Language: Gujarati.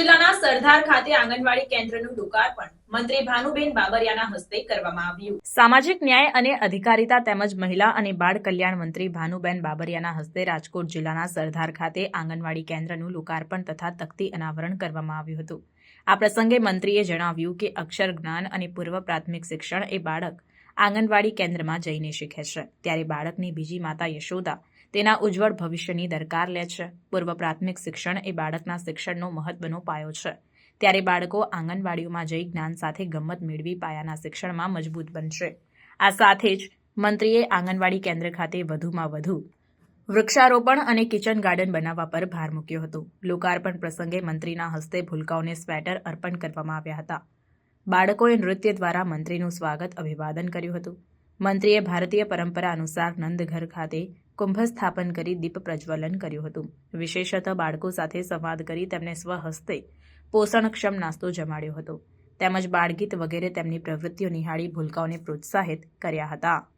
જિલ્લાના સરદાર ખાતે આંગણવાડી કેન્દ્રનું લોકાર્પણ મંત્રી ભાનુબેન બાબરિયાના હસ્તે કરવામાં આવ્યું. સામાજિક ન્યાય અને અધિકારિતા તેમજ મહિલા અને બાળ કલ્યાણ મંત્રી ભાનુબેન બાબરિયાના હસ્તે રાજકોટ જિલ્લાના સરદાર ખાતે આંગણવાડી કેન્દ્રનું લોકાર્પણ તથા તકતી અનાવરણ કરવામાં આવ્યું હતું. આ પ્રસંગે મંત્રીએ જણાવ્યું કે અક્ષર જ્ઞાન અને પૂર્વ પ્રાથમિક શિક્ષણ એ બાળક આંગણવાડી કેન્દ્રમાં જઈને શીખે છે. ત્યારે બાળકની બીજી માતા યશોદા તેના ઉજ્જવળ ભવિષ્યની દરકાર લે છે. પૂર્વ પ્રાથમિક શિક્ષણ એ બાળકના શિક્ષણનો મહત્વનો પાયો છે. ત્યારે બાળકો આંગણવાડીઓમાં જઈ જ્ઞાન સાથે ગમત મેળવી પાયાના શિક્ષણમાં મજબૂત બનશે. આ સાથે જ મંત્રીએ આંગણવાડી કેન્દ્ર ખાતે વધુમાં વધુ વૃક્ષારોપણ અને કિચન ગાર્ડન બનાવવા પર ભાર મૂક્યો હતો. લોકાર્પણ પ્રસંગે મંત્રીના હસ્તે ભૂલકાઓને સ્વેટર અર્પણ કરવામાં આવ્યા હતા. બાળકોએ નૃત્ય દ્વારા મંત્રીનું સ્વાગત અભિવાદન કર્યું હતું. મંત્રીએ ભારતીય પરંપરા અનુસાર નંદઘર ખાતે કુંભ સ્થાપન કરી દીપ પ્રજ્વલન કર્યું હતું. વિશેષતઃ બાળકો સાથે સંવાદ કરી તેમને સ્વહસ્તે પોષણક્ષમ નાસ્તો જમાડ્યો હતો. તેમજ બાળગીત વગેરે તેમની પ્રવૃત્તિઓ નિહાળી ભૂલકાઓને પ્રોત્સાહિત કર્યા હતા.